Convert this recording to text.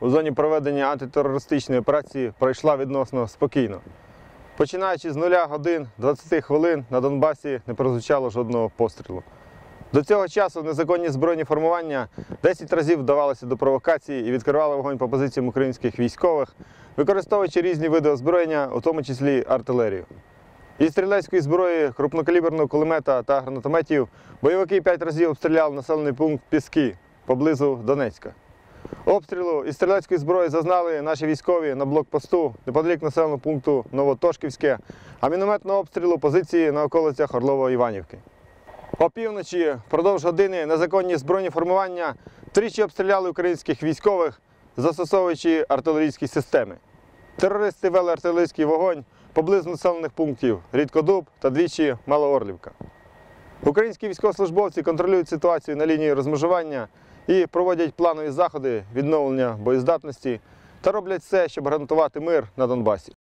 у зоні проведення антитерористичної операції пройшла відносно спокійно. Починаючи з 0 годин 20 хвилин на Донбасі не прозвучало жодного пострілу. До цього часу незаконні збройні формування 10 разів вдавалися до провокації і відкривали вогонь по позиціям українських військових, використовуючи різні види озброєння, у тому числі артилерію. Із стрілецької зброї, крупнокаліберного кулемета та гранатометів бойовики 5 разів обстріляли населений пункт Піски поблизу Донецька. Обстрілу із стрілецької зброї зазнали наші військові на блокпосту неподалік населеного пункту Новотошківське, а мінометного обстрілу позиції на околицях Орлово-Іванівки. Опівночі, впродовж години, незаконні збройні формування тричі обстріляли українських військових, застосовуючи артилерійські системи. Терористи вели артилерійський вогонь поблизу населених пунктів Рідкодуб та двічі Малоорлівка. Українські військовослужбовці контролюють ситуацію на лінії розмежування і проводять планові заходи відновлення боєздатності та роблять все, щоб гарантувати мир на Донбасі.